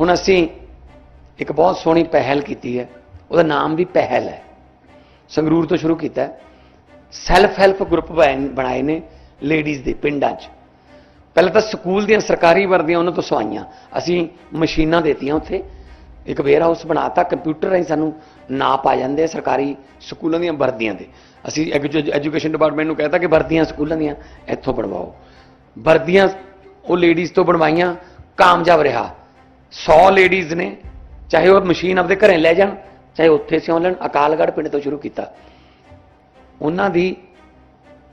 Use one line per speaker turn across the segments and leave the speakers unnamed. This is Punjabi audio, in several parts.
ਹੁਣ ਅਸੀਂ ਇੱਕ ਬਹੁਤ ਸੋਹਣੀ ਪਹਿਲ ਕੀਤੀ ਹੈ। ਉਹਦਾ ਨਾਮ ਵੀ ਪਹਿਲ ਹੈ। ਸੰਗਰੂਰ ਤੋਂ ਸ਼ੁਰੂ ਕੀਤਾ ਸੈਲਫ ਹੈਲਪ ਗਰੁੱਪ ਬਣਾਏ ਨੇ ਲੇਡੀਜ਼ ਦੇ ਪਿੰਡਾਂ 'ਚ। ਪਹਿਲਾਂ ਤਾਂ ਸਕੂਲ ਦੀਆਂ ਸਰਕਾਰੀ ਵਰਦੀਆਂ ਉਹਨਾਂ ਤੋਂ ਸਵਾਈਆਂ। ਅਸੀਂ ਮਸ਼ੀਨਾਂ ਦੇਤੀਆਂ ਉੱਥੇ। ਇੱਕ ਵੇਅਰ ਹਾਊਸ ਬਣਾਤਾ ਕੰਪਿਊਟਰ ਰਾਹੀਂ ਸਾਨੂੰ ਨਾਪ ਆ ਜਾਂਦੇ ਆ ਸਰਕਾਰੀ ਸਕੂਲਾਂ ਦੀਆਂ ਵਰਦੀਆਂ ਦੇ। ਅਸੀਂ ਐਜੂਕੇਸ਼ਨ ਡਿਪਾਰਟਮੈਂਟ ਨੂੰ ਕਹਿਤਾ ਕਿ ਵਰਦੀਆਂ ਸਕੂਲਾਂ ਦੀਆਂ ਇੱਥੋਂ ਬਣਵਾਓ। ਵਰਦੀਆਂ ਉਹ ਲੇਡੀਜ਼ ਤੋਂ ਬਣਵਾਈਆਂ, ਕਾਮਯਾਬ ਰਿਹਾ। 100 ਲੇਡੀਜ਼ ਨੇ, ਚਾਹੇ ਉਹ ਮਸ਼ੀਨ ਆਪਦੇ ਘਰੇ ਲੈ ਜਾਣ, ਚਾਹੇ ਉੱਥੇ ਸਿਉਂ ਲੈਣ, ਅਕਾਲਗੜ੍ਹ ਪਿੰਡ ਤੋਂ ਸ਼ੁਰੂ ਕੀਤਾ। ਉਹਨਾਂ ਦੀ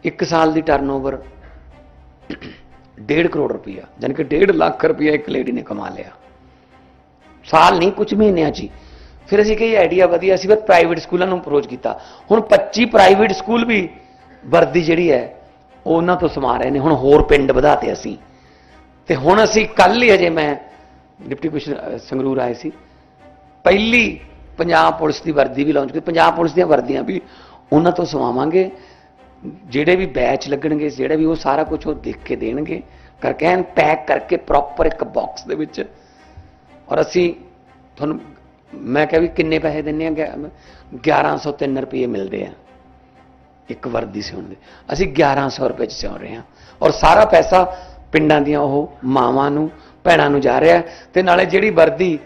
1 ਸਾਲ ਦੀ ਟਰਨਓਵਰ 1.5 ਕਰੋੜ ਰੁਪਈਆ, ਜਾਣੀ ਕਿ 1.5 ਲੱਖ ਰੁਪਈਆ ਇੱਕ ਲੇਡੀ ਨੇ ਕਮਾ ਲਿਆ। ਸਾਲ ਨਹੀਂ ਕੁਝ ਮਹੀਨਿਆਂ 'ਚ ਹੀ। ਫਿਰ ਅਸੀਂ ਕਹੀ ਆਈਡੀਆ ਵਧੀਆ, ਅਸੀਂ ਫਿਰ ਪ੍ਰਾਈਵੇਟ ਸਕੂਲਾਂ ਨੂੰ ਅਪਰੋਚ ਕੀਤਾ। ਹੁਣ 25 ਪ੍ਰਾਈਵੇਟ ਸਕੂਲ ਵੀ ਵਰਦੀ ਜਿਹੜੀ ਹੈ, ਉਹ ਉਹਨਾਂ ਤੋਂ ਸਮਾ ਰਹੇ ਨੇ। ਹੁਣ ਹੋਰ ਪਿੰਡ ਵਧਾਤੇ ਅਸੀਂ। ਤੇ ਹੁਣ ਅਸੀਂ ਕੱਲ ਹੀ ਅਜੇ ਮੈਂ ਡਿਪਟੀ ਕਮਿਸ਼ਨਰ ਸੰਗਰੂਰ ਆਏ ਸੀ। ਪਹਿਲੀ ਪੰਜਾਬ ਪੁਲਿਸ ਦੀ ਵਰਦੀ ਵੀ ਲਾਂਚ ਕੀਤੀ। ਪੰਜਾਬ ਪੁਲਿਸ ਦੀਆਂ ਵਰਦੀਆਂ ਵੀ ਉਹਨਾਂ ਤੋਂ ਸਵਾਵਾਂਗੇ। ਜਿਹੜੇ ਵੀ ਬੈਚ ਲੱਗਣਗੇ, ਜਿਹੜੇ ਵੀ ਉਹ ਸਾਰਾ ਕੁਝ ਉਹ ਦੇਖ ਕੇ ਦੇਣਗੇ। ਕਰਕੇ ਐਨ ਪੈਕ ਕਰਕੇ ਪ੍ਰੋਪਰ ਇੱਕ ਬਾਕਸ ਦੇ ਵਿੱਚ। ਔਰ ਅਸੀਂ ਤੁਹਾਨੂੰ, ਮੈਂ ਕਿਹਾ ਵੀ ਕਿੰਨੇ ਪੈਸੇ ਦਿੰਨੇ ਆ? 1103 ਰੁਪਏ ਮਿਲਦੇ ਆ ਇੱਕ ਵਰਦੀ ਸਿਉਣ ਦੇ। ਅਸੀਂ 1100 ਰੁਪਏ ਚ ਸਿਉਂ ਰਹੇ ਹਾਂ। ਔਰ ਸਾਰਾ ਪੈਸਾ ਪਿੰਡਾਂ ਦੀਆਂ ਉਹ ਮਾਵਾਂ ਨੂੰ ਭੈਣਾਂ ਨੂੰ ਜਾ ਰਿਹਾ ਹੈ। ਤੇ ਨਾਲੇ ਜਿਹੜੀ ਵਰਦੀ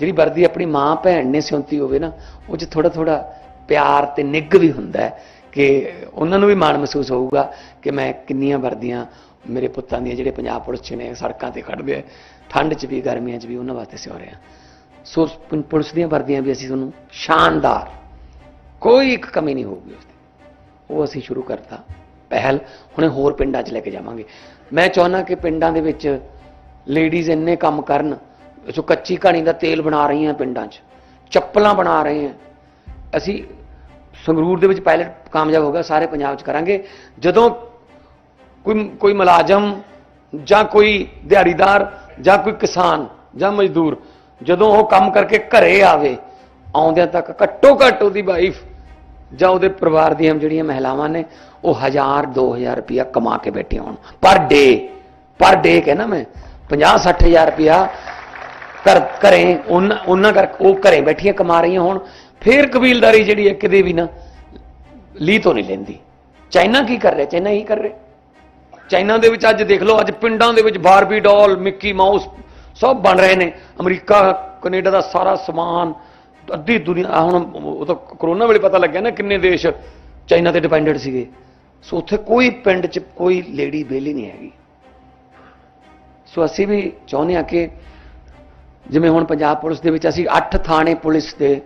ਜਿਹੜੀ ਵਰਦੀ ਆਪਣੀ ਮਾਂ ਭੈਣ ਨੇ ਸਿਉਂਤੀ ਹੋਵੇ ਨਾ, ਉਹ 'ਚ ਥੋੜਾ ਥੋੜਾ ਪਿਆਰ ਤੇ ਨਿੱਘ ਵੀ ਹੁੰਦਾ ਕਿ ਉਹਨਾਂ ਨੂੰ ਵੀ ਮਾਣ ਮਹਿਸੂਸ ਹੋਊਗਾ ਕਿ ਮੈਂ ਕਿੰਨੀਆਂ ਵਰਦੀਆਂ ਮੇਰੇ ਪੁੱਤਾਂ ਦੀਆਂ ਜਿਹੜੇ ਪੰਜਾਬ ਪੁਲਿਸ 'ਚ ਨੇ, ਸੜਕਾਂ ਤੇ ਖੜਦੇ ਆ, ਠੰਡ 'ਚ ਵੀ, ਗਰਮੀਆਂ 'ਚ ਵੀ ਉਹਨਾਂ ਵਾਸਤੇ ਸਿਉ ਰਹੇ ਹਾਂ ਸੋ ਪੁਲਿਸ ਦੀਆਂ ਵਰਦੀਆਂ ਵੀ ਅਸੀਂ ਤੁਹਾਨੂੰ ਸ਼ਾਨਦਾਰ, ਕੋਈ ਇੱਕ ਕਮੀ ਨਹੀਂ ਹੋਊਗੀ ਉਸ ਦੀ ਉਹ ਅਸੀਂ ਸ਼ੁਰੂ ਕਰਤਾ ਪਹਿਲ, ਹੁਣੇ ਹੋਰ ਪਿੰਡਾਂ 'ਚ ਲੈ ਕੇ ਜਾਵਾਂਗੇ। ਮੈਂ ਚਾਹੁੰਦਾ ਕਿ ਪਿੰਡਾਂ ਦੇ ਵਿੱਚ ਲੇਡੀਜ਼ ਇੰਨੇ ਕੰਮ ਕਰਨ, ਜੋ ਕੱਚੀ ਘਾਣੀ ਦਾ ਤੇਲ ਬਣਾ ਰਹੀਆਂ ਪਿੰਡਾਂ 'ਚ, ਚੱਪਲਾਂ ਬਣਾ ਰਹੇ ਆ। ਅਸੀਂ ਸੰਗਰੂਰ ਦੇ ਵਿੱਚ ਪਾਇਲਟ ਕਾਮਯਾਬ ਹੋ ਗਿਆ, ਸਾਰੇ ਪੰਜਾਬ 'ਚ ਕਰਾਂਗੇ। ਜਦੋਂ ਕੋਈ ਕੋਈ ਮੁਲਾਜ਼ਮ ਜਾਂ ਕੋਈ ਦਿਹਾੜੀਦਾਰ ਜਾਂ ਕੋਈ ਕਿਸਾਨ ਜਾਂ ਮਜ਼ਦੂਰ ਜਦੋਂ ਉਹ ਕੰਮ ਕਰਕੇ ਘਰੇ ਆਵੇ, ਆਉਂਦਿਆਂ ਤੱਕ ਘੱਟੋ ਘੱਟ ਉਹਦੀ ਵਾਈਫ ਜਾਂ ਉਹਦੇ ਪਰਿਵਾਰ ਦੀਆਂ ਜਿਹੜੀਆਂ ਮਹਿਲਾਵਾਂ ਨੇ, ਉਹ 1000 2000 ਰੁਪਇਆ ਕਮਾ ਕੇ ਬੈਠੀਆਂ ਹੋਣ। ਪਰ ਡੇ ਪਰ ਡੇ ਕਹਿੰਦਾ ਮੈਂ 50 60000 ਰੁਪਇਆ ਘਰ ਘਰੇ ਉਹਨਾਂ ਉਹਨਾਂ ਕਰ ਉਹ ਘਰੇ ਬੈਠੀਆਂ ਕਮਾ ਰਹੀਆਂ ਹੋਣ। ਫੇਰ ਕਬੀਲਦਾਰੀ ਜਿਹੜੀ ਹੈ ਕਿਤੇ ਵੀ ਨਾ ਲੀ ਤੋਂ ਨਹੀਂ ਲੈਂਦੀ। ਚਾਈਨਾ ਕੀ ਕਰ ਰਿਹਾ? ਚਾਈਨਾ ਹੀ ਕਰ ਰਿਹਾ। ਚਾਈਨਾ ਦੇ ਵਿੱਚ ਅੱਜ ਦੇਖ ਲਓ, ਅੱਜ ਪਿੰਡਾਂ ਦੇ ਵਿੱਚ ਬਾਰਬੀ ਡਾਲ, ਮਿੱਕੀ ਮਾਊਸ ਸਭ ਬਣ ਰਹੇ ਨੇ। ਅਮਰੀਕਾ, ਕੈਨੇਡਾ ਦਾ ਸਾਰਾ ਸਮਾਨ, ਅੱਧੀ ਦੁਨੀਆ ਹੁਣ ਉਹ ਤਾਂ ਕਰੋਨਾ ਵੇਲੇ ਪਤਾ ਲੱਗਿਆ ਨਾ ਕਿੰਨੇ ਦੇਸ਼ ਚਾਈਨਾ ਤੇ ਡਿਪੈਂਡੈਂਟ ਸੀਗੇ। ਸੋ ਉੱਥੇ ਕੋਈ ਪਿੰਡ 'ਚ ਕੋਈ ਲੇਡੀ ਵਿਹਲੀ ਨਹੀਂ ਹੈਗੀ। ਸੋ ਅਸੀਂ ਵੀ ਚਾਹੁੰਦੇ ਹਾਂ ਕਿ ਜਿਵੇਂ ਹੁਣ ਪੰਜਾਬ ਪੁਲਿਸ ਦੇ ਵਿੱਚ ਅਸੀਂ 8 ਥਾਣੇ ਪੁਲਿਸ ਦੇ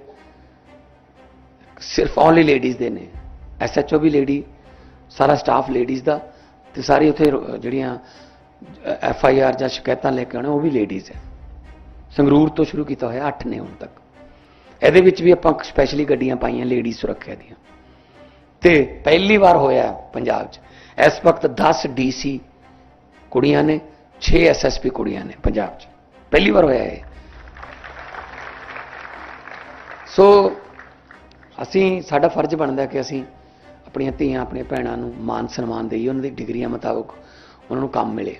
ਸਿਰਫ ਓਨਲੀ ਲੇਡੀਜ਼ ਦੇ ਨੇ। ਐਸਐਚਓ ਵੀ ਲੇਡੀ ਸਾਰਾ ਸਟਾਫ ਲੇਡੀਜ਼ ਦਾ ਤੇ ਸਾਰੀ ਉੱਥੇ ਜਿਹੜੀਆਂ ਐਫ ਆਈ ਆਰ ਜਾਂ ਸ਼ਿਕਾਇਤਾਂ ਲੈ ਕੇ ਆਉਣੇ, ਉਹ ਵੀ ਲੇਡੀਜ਼ ਹੈ। ਸੰਗਰੂਰ ਤੋਂ ਸ਼ੁਰੂ ਕੀਤਾ ਹੋਇਆ 8 ਨੇ ਹੁਣ ਤੱਕ। ਇਹਦੇ ਵਿੱਚ ਵੀ ਆਪਾਂ ਸਪੈਸ਼ਲੀ ਗੱਡੀਆਂ ਪਾਈਆਂ ਲੇਡੀ ਸੁਰੱਖਿਆ ਦੀਆਂ। ਤੇ ਪਹਿਲੀ ਵਾਰ ਹੋਇਆ ਪੰਜਾਬ 'ਚ। ਇਸ ਵਕਤ 10 ਡੀਸੀ ਕੁੜੀਆਂ ਨੇ 6 ਐਸਐਸਪੀ ਕੁੜੀਆਂ ਨੇ ਪੰਜਾਬ 'ਚ। ਪਹਿਲੀ ਵਾਰ ਹੋਇਆ ਇਹ। ਸੋ ਅਸੀਂ, ਸਾਡਾ ਫਰਜ਼ ਬਣਦਾ ਕਿ ਅਸੀਂ ਆਪਣੀਆਂ ਧੀਆਂ, ਆਪਣੀਆਂ ਭੈਣਾਂ ਨੂੰ ਮਾਨ ਸਨਮਾਨ ਦੇਈਏ, ਉਹਨਾਂ ਦੀ ਡਿਗਰੀਆਂ ਮੁਤਾਬਕ ਉਹਨਾਂ ਨੂੰ ਕੰਮ ਮਿਲੇ।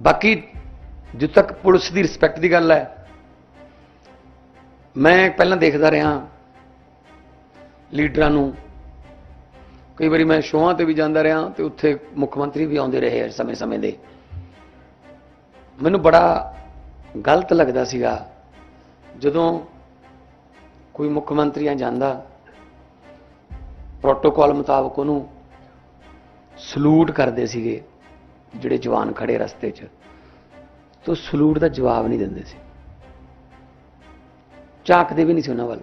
ਬਾਕੀ, ਜਿੱਦ ਤੱਕ ਪੁਲਿਸ ਦੀ ਰਿਸਪੈਕਟ ਦੀ ਗੱਲ ਹੈ, ਮੈਂ ਪਹਿਲਾਂ ਦੇਖਦਾ ਰਿਹਾ ਲੀਡਰਾਂ ਨੂੰ ਕਈ ਵਾਰੀ ਮੈਂ ਸ਼ੋਆਂ ਤੇ ਵੀ ਜਾਂਦਾ ਰਿਹਾ ਤੇ ਉੱਥੇ ਮੁੱਖ ਮੰਤਰੀ ਵੀ ਆਉਂਦੇ ਰਹੇ ਸਮੇਂ-ਸਮੇਂ ਦੇ। ਮੈਨੂੰ ਬੜਾ ਗਲਤ ਲੱਗਦਾ ਸੀਗਾ ਜਦੋਂ ਕੋਈ ਮੁੱਖ ਮੰਤਰੀ ਆ ਜਾਂਦਾ ਪ੍ਰੋਟੋਕਾਲ ਮੁਤਾਬਕ ਉਹਨੂੰ ਸਲੂਟ ਕਰਦੇ ਸੀਗੇ ਜਿਹੜੇ ਜਵਾਨ ਖੜੇ ਰਸਤੇ 'ਚ। ਤੋ ਸਲੂਟ ਦਾ ਜਵਾਬ ਨਹੀਂ ਦਿੰਦੇ ਸੀ। ਝਾਕਦੇ ਵੀ ਨਹੀਂ ਸੀ ਉਹਨਾਂ ਵੱਲ।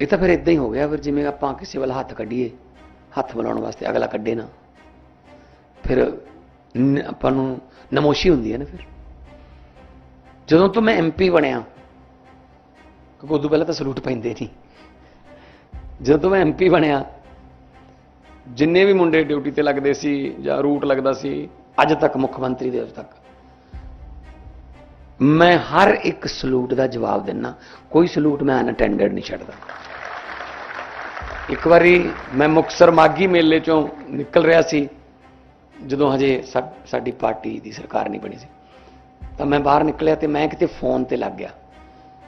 ਇਹ ਤਾਂ ਫਿਰ ਇਦਾਂ ਹੀ ਹੋ ਗਿਆ ਫਿਰ ਜਿਵੇਂ ਆਪਾਂ ਕਿਸੇ ਵੱਲ ਹੱਥ ਕੱਢੀਏ, ਹੱਥ ਮਿਲਾਉਣ ਵਾਸਤੇ ਅਗਲਾ ਕੱਢੇ ਨਾ। ਫਿਰ ਆਪਾਂ ਨੂੰ ਨਮੋਸ਼ੀ ਹੁੰਦੀ ਹੈ ਨਾ ਫਿਰ। ਜਦੋਂ ਤੋਂ ਮੈਂ ਐਮਪੀ ਬਣਿਆ, ਕਿਉਂਕਿ ਉਦੋਂ ਪਹਿਲਾਂ ਤਾਂ ਸਲੂਟ ਪੈਂਦੇ ਨਹੀਂ। ਜਦੋਂ ਤੋਂ ਮੈਂ ਐਮਪੀ ਬਣਿਆ, ਜਿੰਨੇ ਵੀ ਮੁੰਡੇ ਡਿਊਟੀ ਤੇ ਲੱਗਦੇ ਸੀ ਜਾਂ ਰੂਟ ਲੱਗਦਾ ਸੀ, ਅੱਜ ਤੱਕ ਮੁੱਖ ਮੰਤਰੀ ਦੇ ਅੱਜ ਤੱਕ। ਮੈਂ ਹਰ ਇੱਕ ਸਲੂਟ ਦਾ ਜਵਾਬ ਦਿੰਨਾ, ਕੋਈ ਸਲੂਟ ਮੈਂ ਅਨਅਟੈਂਡਡ ਨਹੀਂ ਛੱਡਦਾ। ਇੱਕ ਵਾਰੀ ਮੈਂ ਮੁਕਸਰ ਮਾਗੀ ਮੇਲੇ ਚੋਂ ਨਿਕਲ ਰਿਹਾ ਸੀ, ਜਦੋਂ ਹਜੇ ਸਾ- ਸਾਡੀ ਪਾਰਟੀ ਦੀ ਸਰਕਾਰ ਨਹੀਂ ਬਣੀ ਸੀ। ਤਾਂ ਮੈਂ ਬਾਹਰ ਨਿਕਲਿਆ ਤੇ ਮੈਂ ਕਿਤੇ ਫੋਨ ਤੇ ਲੱਗ ਗਿਆ।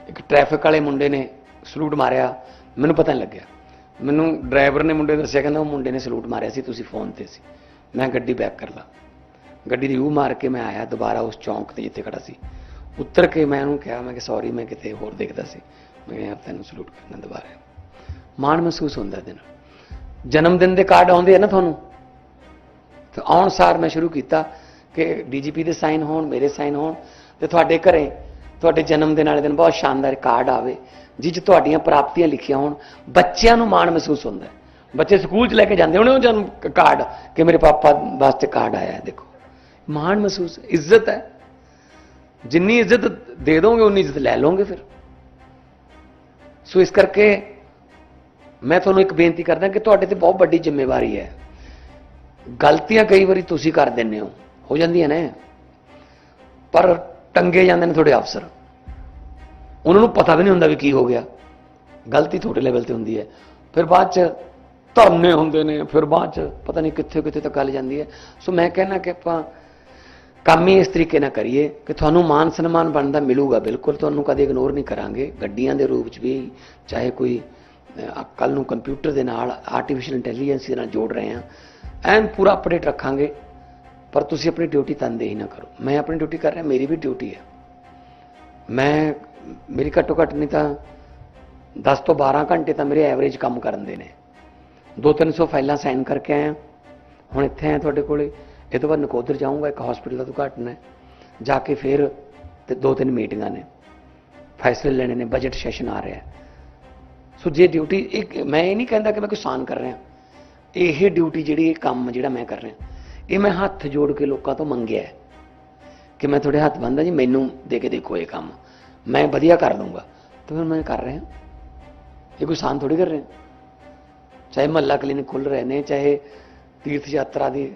ਇੱਕ ਟ੍ਰੈਫਿਕ ਵਾਲੇ ਮੁੰਡੇ ਨੇ ਸਲੂਟ ਮਾਰਿਆ, ਮੈਨੂੰ ਪਤਾ ਨਹੀਂ ਲੱਗਿਆ। ਮੈਨੂੰ ਡਰਾਈਵਰ ਨੇ ਮੁੰਡੇ ਦੱਸਿਆ, ਕਹਿੰਦਾ ਉਹ ਮੁੰਡੇ ਨੇ ਸਲੂਟ ਮਾਰਿਆ ਸੀ, ਤੁਸੀਂ ਫੋਨ ਤੇ ਸੀ। ਮੈਂ ਗੱਡੀ ਬੈਕ ਕਰ ਲਾ। ਗੱਡੀ ਦੀ ਯੂ ਮਾਰ ਕੇ ਮੈਂ ਆਇਆ ਦੁਬਾਰਾ ਉਸ ਚੌਂਕ ਤੇ ਜਿੱਥੇ ਖੜਾ ਸੀ। ਉੱਤਰ ਕੇ ਮੈਂ ਉਹਨੂੰ ਕਿਹਾ, ਮੈਂ ਕਿ ਸੌਰੀ ਮੈਂ ਕਿਤੇ ਹੋਰ ਦੇਖਦਾ ਸੀ। ਮੈਂ ਕਿਹਾ, ਯਾਰ, ਤੈਨੂੰ ਸਲੂਟ ਕਰਨਾ ਦੁਬਾਰਾ ਮਾਣ ਮਹਿਸੂਸ ਹੁੰਦਾ ਦਿਨ ਜਨਮ ਦਿਨ ਦੇ ਕਾਰਡ ਆਉਂਦੇ ਆ ਨਾ ਤੁਹਾਨੂੰ। ਤੇ ਆਉਣ ਸਾਰ ਮੈਂ ਸ਼ੁਰੂ ਕੀਤਾ ਕਿ ਡੀਜੀਪੀ ਦੇ ਸਾਈਨ ਹੋਣ, ਮੇਰੇ ਸਾਈਨ ਹੋਣ ਤੇ ਤੁਹਾਡੇ ਘਰੇ ਤੁਹਾਡੇ ਜਨਮ ਦਿਨ ਵਾਲੇ ਦਿਨ ਬਹੁਤ ਸ਼ਾਨਦਾਰ ਕਾਰਡ ਆਵੇ ਜਿਸ 'ਚ ਤੁਹਾਡੀਆਂ ਪ੍ਰਾਪਤੀਆਂ ਲਿਖੀਆਂ ਹੋਣ। ਬੱਚਿਆਂ ਨੂੰ ਮਾਣ ਮਹਿਸੂਸ ਹੁੰਦਾ ਹੈ। ਬੱਚੇ ਸਕੂਲ 'ਚ ਲੈ ਕੇ ਜਾਂਦੇ ਹੋਣੇ ਉਹ ਜਨਮ ਕਾਰਡ ਕਿ ਮੇਰੇ ਪਾਪਾ ਵਾਸਤੇ ਕਾਰਡ ਆਇਆ ਹੈ, ਦੇਖੋ। ਮਾਣ ਮਹਿਸੂਸ, ਇੱਜ਼ਤ ਹੈ। ਜਿੰਨੀ ਇੱਜ਼ਤ ਦੇ ਦੋਗੇ, ਉਨੀ ਇੱਜ਼ਤ ਲੈ ਲਓਗੇ ਫਿਰ। ਸੋ ਇਸ ਕਰਕੇ ਮੈਂ ਤੁਹਾਨੂੰ ਇੱਕ ਬੇਨਤੀ ਕਰਦਾ ਕਿ ਤੁਹਾਡੇ ਤੇ ਬਹੁਤ ਵੱਡੀ ਜ਼ਿੰਮੇਵਾਰੀ ਹੈ। ਗਲਤੀਆਂ ਕਈ ਵਾਰੀ ਤੁਸੀਂ ਕਰ ਦਿੰਦੇ ਹੋ। ਹੋ ਜਾਂਦੀਆਂ ਨੇ। ਪਰ ਟੰਗੇ ਜਾਂਦੇ ਨੇ ਤੁਹਾਡੇ ਅਫਸਰ। ਉਹਨਾਂ ਨੂੰ ਪਤਾ ਵੀ ਨਹੀਂ ਹੁੰਦਾ ਵੀ ਕੀ ਹੋ ਗਿਆ। ਗਲਤੀ ਤੁਹਾਡੇ ਲੈਵਲ ਤੇ ਹੁੰਦੀ ਹੈ। ਫਿਰ ਬਾਅਦ ਚ ਧਰਨੇ ਹੁੰਦੇ ਨੇ। ਫਿਰ ਬਾਅਦ ਚ ਪਤਾ ਨਹੀਂ ਕਿੱਥੇ ਕਿੱਥੇ ਤੱਕ ਗੱਲ ਜਾਂਦੀ ਹੈ। ਸੋ ਮੈਂ ਕਹਿੰਦਾ ਕਿ ਆਪਾਂ ਕੰਮ ਹੀ ਇਸ ਤਰੀਕੇ ਨਾਲ ਕਰੀਏ ਕਿ ਤੁਹਾਨੂੰ ਮਾਨ ਸਨਮਾਨ ਬਣਦਾ ਮਿਲੂਗਾ। ਬਿਲਕੁਲ, ਤੁਹਾਨੂੰ ਕਦੇ ਇਗਨੋਰ ਨਹੀਂ ਕਰਾਂਗੇ। ਗੱਡੀਆਂ ਦੇ ਰੂਪ 'ਚ ਵੀ, ਚਾਹੇ ਕੋਈ ਕੱਲ ਨੂੰ ਕੰਪਿਊਟਰ ਦੇ ਨਾਲ ਆਰਟੀਫੀਸ਼ੀਅਲ ਇੰਟੈਲੀਜੈਂਸ ਦੇ ਨਾਲ ਜੋੜ ਰਹੇ ਹਾਂ। ਐਨ ਪੂਰਾ ਅਪਡੇਟ ਰੱਖਾਂਗੇ, ਪਰ ਤੁਸੀਂ ਆਪਣੀ ਡਿਊਟੀ ਤਨਦੇਹੀ ਨਾ ਕਰੋ। ਮੈਂ ਆਪਣੀ ਡਿਊਟੀ ਕਰ ਰਿਹਾ, ਮੇਰੀ ਵੀ ਡਿਊਟੀ ਹੈ। ਮੈਂ, ਮੇਰੀ ਘੱਟੋ ਘੱਟ ਨਹੀਂ ਤਾਂ 10 ਤੋਂ 12 ਘੰਟੇ ਤਾਂ ਮੇਰੇ ਐਵਰੇਜ ਕੰਮ ਕਰਨ ਦੇ ਨੇ। 2-300 ਫਾਈਲਾਂ ਸਾਈਨ ਕਰਕੇ ਆਇਆ ਹੁਣ ਇੱਥੇ ਆਇਆ ਤੁਹਾਡੇ ਕੋਲੇ। ਇਹ ਤੋਂ ਬਾਅਦ ਨਕੋਦਰ ਜਾਊਂਗਾ, ਇੱਕ ਹਸਪੀਟਲ ਦਾ ਉਦਘਾਟਨ ਹੈ। ਜਾ ਕੇ ਫਿਰ ਤੇ ਦੋ ਤਿੰਨ ਮੀਟਿੰਗਾਂ ਨੇ। ਫੈਸਲੇ ਲੈਣੇ ਨੇ ਬਜਟ ਸੈਸ਼ਨ ਆ ਰਿਹਾ ਹੈ। ਸੋ ਜੇ ਡਿਊਟੀ ਇੱਕ ਮੈਂ ਇਹ ਨਹੀਂ ਕਹਿੰਦਾ ਕਿ ਮੈਂ ਕੋਈ ਸਾਨ ਕਰ ਰਿਹਾ ਇਹ ਡਿਊਟੀ ਜਿਹੜੀ ਇਹ ਕੰਮ ਜਿਹੜਾ ਮੈਂ ਕਰ ਰਿਹਾ ਇਹ ਮੈਂ ਹੱਥ ਜੋੜ ਕੇ ਲੋਕਾਂ ਤੋਂ ਮੰਗਿਆ ਹੈ ਕਿ ਮੈਂ ਤੁਹਾਡੇ ਹੱਥ ਬੰਨਦਾ ਜੀ ਮੈਨੂੰ ਦੇ ਕੇ ਦੇਖੋ ਇਹ ਕੰਮ ਮੈਂ ਵਧੀਆ ਕਰ ਲੂੰਗਾ ਤਾਂ ਫਿਰ ਮੈਂ ਕਰ ਰਿਹਾ ਇਹ ਕੋਈ ਸਾਨ ਥੋੜੀ ਕਰ ਰਿਹਾ ਚਾਹੇ ਮਹੱਲਾ ਕਲੀਨਿਕ ਖੁੱਲ ਰਹੇ ਨੇ ਚਾਹੇ ਤੀਰਥ ਯਾਤਰਾ ਦੀ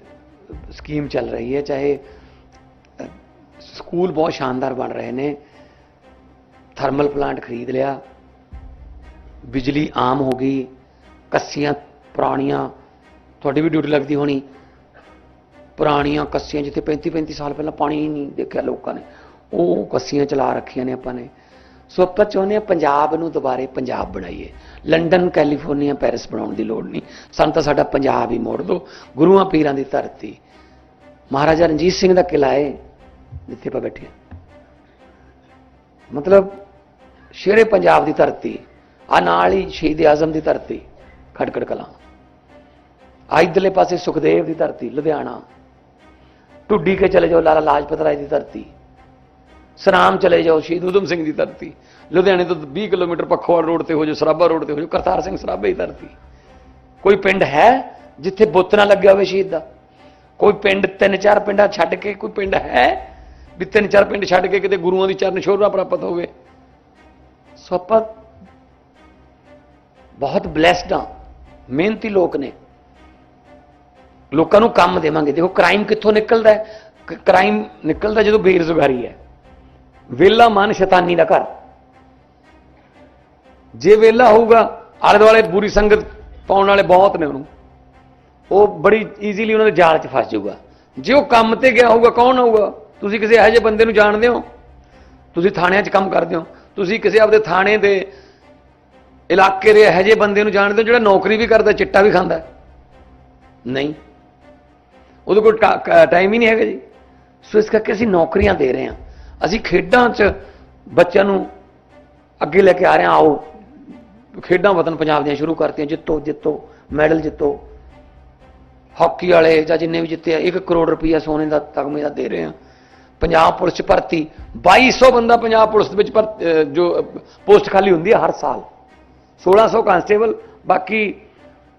ਸਕੀਮ ਚੱਲ ਰਹੀ ਹੈ ਚਾਹੇ ਅ, ਸਕੂਲ ਬਹੁਤ ਸ਼ਾਨਦਾਰ ਬਣ ਰਹੇ ਨੇ ਥਰਮਲ ਪਲਾਂਟ ਖਰੀਦ ਲਿਆ ਬਿਜਲੀ ਆਮ ਹੋ ਗਈ, ਕੱਸੀਆਂ ਪੁਰਾਣੀਆਂ, ਤੁਹਾਡੀ ਵੀ ਡਿਊਟੀ ਲੱਗਦੀ ਹੋਣੀ। ਪੁਰਾਣੀਆਂ ਕੱਸੀਆਂ ਜਿੱਥੇ 35 35 ਸਾਲ ਪਹਿਲਾਂ ਪਾਣੀ ਹੀ ਨਹੀਂ ਦੇਖਿਆ ਲੋਕਾਂ ਨੇ, ਉਹ ਕੱਸੀਆਂ ਚਲਾ ਰੱਖੀਆਂ ਨੇ ਆਪਾਂ ਨੇ। ਸੋ ਆਪਾਂ ਚਾਹੁੰਦੇ ਹਾਂ ਪੰਜਾਬ ਨੂੰ ਦੁਬਾਰੇ ਪੰਜਾਬ ਬਣਾਈਏ। ਲੰਡਨ, ਕੈਲੀਫੋਰਨੀਆ, ਪੈਰਿਸ ਬਣਾਉਣ ਦੀ ਲੋੜ ਨਹੀਂ। ਸਾਨੂੰ ਤਾਂ ਸਾਡਾ ਪੰਜਾਬ ਹੀ ਮੋੜ ਦਿਓ। ਗੁਰੂਆਂ ਪੀਰਾਂ ਦੀ ਧਰਤੀ। ਮਹਾਰਾਜਾ ਰਣਜੀਤ ਸਿੰਘ ਦਾ ਕਿਲਾ ਹੈ, ਜਿੱਥੇ ਆਪਾਂ ਬੈਠੇ ਹਾਂ। ਮਤਲਬ ਸ਼ੇਰੇ ਪੰਜਾਬ ਦੀ ਧਰਤੀ। ਆ ਨਾਲ ਹੀ ਸ਼ਹੀਦ ਆਜ਼ਮ ਦੀ ਧਰਤੀ, ਖਟਕੜ ਕਲਾਂ। ਆ ਇੱਧਰਲੇ ਪਾਸੇ ਸੁਖਦੇਵ ਦੀ ਧਰਤੀ, ਲੁਧਿਆਣਾ। ਟੁੱਡੀ ਕੇ ਚਲੇ ਜਾਓ ਲਾਲਾ ਲਾਜਪਤ ਰਾਏ ਦੀ ਧਰਤੀ। ਸਨਾਮ ਚਲੇ ਜਾਓ ਸ਼ਹੀਦ ਊਧਮ ਸਿੰਘ ਦੀ ਧਰਤੀ। ਲੁਧਿਆਣੇ ਤੋਂ 20 ਕਿਲੋਮੀਟਰ ਪੱਖੋਵਾਲ ਰੋਡ ਤੇ ਹੋ ਜਾਓ, ਸਰਾਭਾ ਰੋਡ ਤੇ ਹੋ ਜਾਓ, ਕਰਤਾਰ ਸਿੰਘ ਸਰਾਭੇ ਦੀ ਧਰਤੀ। ਕੋਈ ਪਿੰਡ ਹੈ ਜਿੱਥੇ ਬੁੱਤ ਨਾ ਲੱਗਿਆ ਹੋਵੇ ਸ਼ਹੀਦ ਦਾ? ਕੋਈ ਪਿੰਡ, ਤਿੰਨ ਚਾਰ ਪਿੰਡਾਂ ਛੱਡ ਕੇ ਕੋਈ ਪਿੰਡ ਹੈ ਵੀ ਤਿੰਨ ਚਾਰ ਪਿੰਡ ਛੱਡ ਕੇ ਕਿਤੇ ਗੁਰੂਆਂ ਦੀ ਚਰਨ ਛੋਹਰਾ ਪ੍ਰਾਪਤ ਹੋਵੇ? ਸੋ ਆਪਾਂ ਬਹੁਤ ਬlesed ਆ, ਮਿਹਨਤੀ ਲੋਕ ਨੇ। ਲੋਕਾਂ ਨੂੰ ਕੰਮ ਦੇਵਾਂਗੇ। ਦੇਖੋ ਕ੍ਰਾਈਮ ਕਿੱਥੋਂ ਨਿਕਲਦਾ ਹੈ? ਕ੍ਰਾਈਮ ਨਿਕਲਦਾ ਜਦੋਂ ਬੇਰੁਜ਼ਗਾਰੀ ਹੈ। ਵੇਲਾ ਮਨ ਸ਼ੈਤਾਨੀ ਦਾ ਘਰ। ਜੇ ਵੇਲਾ ਹੋਊਗਾ ਆਲੇ ਦੁਆਲੇ ਬੁਰੀ ਸੰਗਤ ਪਾਉਣ ਵਾਲੇ ਬਹੁਤ ਨੇ ਉਹਨੂੰ। ਉਹ ਬੜੀ ਈਜ਼ੀਲੀ ਉਹਨਾਂ ਦੇ ਜਾਲ 'ਚ ਫਸ ਜਾਊਗਾ। ਜੇ ਉਹ ਕੰਮ ਤੇ ਗਿਆ ਹੋਊਗਾ, ਕੌਣ ਹੋਊਗਾ ਤੁਸੀਂ ਕਿਸੇ ਇਹੋ ਜਿਹੇ ਬੰਦੇ ਨੂੰ ਜਾਣਦੇ ਹੋ? ਤੁਸੀਂ ਥਾਣਿਆਂ 'ਚ ਕੰਮ ਕਰਦੇ ਹੋ। ਤੁਸੀਂ ਕਿਸੇ ਆਪਦੇ ਥਾਣੇ ਦੇ ਇਲਾਕੇ ਦੇ ਇਹੋ ਜਿਹੇ ਬੰਦੇ ਨੂੰ ਜਾਣਦੇ ਹੋ ਜਿਹੜਾ ਨੌਕਰੀ ਵੀ ਕਰਦਾ, ਚਿੱਟਾ ਵੀ ਖਾਂਦਾ? ਨਹੀਂ। ਉਹਦੇ ਕੋਲ ਟਾਈਮ ਹੀ ਨਹੀਂ ਹੈਗਾ ਜੀ। ਸੋ ਇਸ ਕਰਕੇ ਅਸੀਂ ਨੌਕਰੀਆਂ ਦੇ ਰਹੇ ਹਾਂ। ਅਸੀਂ ਖੇਡਾਂ 'ਚ ਬੱਚਿਆਂ ਨੂੰ ਅੱਗੇ ਲੈ ਕੇ ਆ ਰਹੇ ਹਾਂ, ਆਓ। ਖੇਡਾਂ ਵਤਨ ਪੰਜਾਬ ਦੀਆਂ ਸ਼ੁਰੂ ਕਰਤੀਆਂ। ਜਿੱਤੋ ਜਿੱਤੋ, ਮੈਡਲ ਜਿੱਤੋ। ਹਾਕੀ ਵਾਲੇ ਜਾਂ ਜਿੰਨੇ ਵੀ ਜਿੱਤੇ ਆ 1 ਕਰੋੜ ਰੁਪਈਆ ਸੋਨੇ ਦਾ ਤਗਮੇ ਦਾ ਦੇ ਰਹੇ ਹਾਂ। ਪੰਜਾਬ ਪੁਲਿਸ 'ਚ ਭਰਤੀ। 2200 ਬੰਦਾ ਪੰਜਾਬ ਪੁਲਿਸ ਦੇ ਵਿੱਚ ਭਰ- ਜੋ ਪੋਸਟ ਖਾਲੀ ਹੁੰਦੀ ਹੈ ਹਰ ਸਾਲ। 1600 ਕਾਂਸਟੇਬਲ ਬਾਕੀ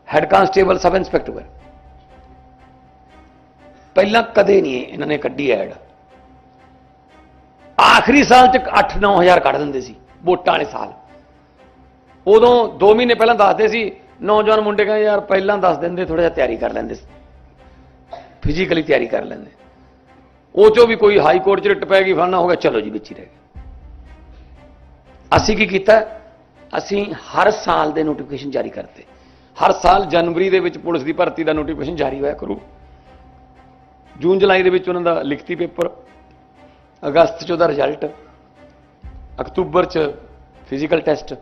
ਹੈੱਡ ਕਾਂਸਟੇਬਲ ਸਬ ਇੰਸਪੈਕਟਰ ਪਹਿਲਾਂ ਕਦੇ ਨਹੀਂ ਇਹਨਾਂ ਨੇ ਕੱਢੀ ਐਡ ਆਖਰੀ ਸਾਲ ਚ 8-9000 ਕੱਢ ਦਿੰਦੇ ਸੀ ਵੋਟਾਂ ਵਾਲੇ ਸਾਲ ਉਦੋਂ 2 ਮਹੀਨੇ ਪਹਿਲਾਂ ਦੱਸਦੇ ਸੀ ਨੌਜਵਾਨ ਮੁੰਡੇ ਕਹਿੰਦੇ ਯਾਰ ਪਹਿਲਾਂ ਦੱਸ ਦਿੰਦੇ ਥੋੜਾ ਜਿਹਾ ਤਿਆਰੀ ਕਰ ਲੈਂਦੇ ਫਿਜ਼ੀਕਲੀ ਤਿਆਰੀ ਕਰ ਲੈਂਦੇ ਉਹ ਚੋਂ ਵੀ ਕੋਈ ਹਾਈ ਕੋਰਟ ਚ ਰਿਟ ਪੈ ਗਈ ਫਲਾਣਾ ਹੋ ਗਿਆ ਚਲੋ ਜੀ ਵਿੱਚ ਹੀ ਰਹਿ ਗਏ ਅਸੀਂ ਕੀ ਕੀਤਾ ਅਸੀਂ ਹਰ ਸਾਲ ਦੇ ਨੋਟੀਫਿਕੇਸ਼ਨ ਜਾਰੀ ਕਰਤੇ। ਹਰ ਸਾਲ ਜਨਵਰੀ ਦੇ ਵਿੱਚ ਪੁਲਿਸ ਦੀ ਭਰਤੀ ਦਾ ਨੋਟੀਫਿਕੇਸ਼ਨ ਜਾਰੀ ਹੋਇਆ ਕਰੂ। ਜੂਨ, ਜੁਲਾਈ ਦੇ ਵਿੱਚ ਉਹਨਾਂ ਦਾ ਲਿਖਤੀ ਪੇਪਰ, ਅਗਸਤ 'ਚ ਉਹਦਾ ਰਿਜ਼ਲਟ ਅਕਤੂਬਰ 'ਚ ਫਿਜ਼ੀਕਲ ਟੈਸਟ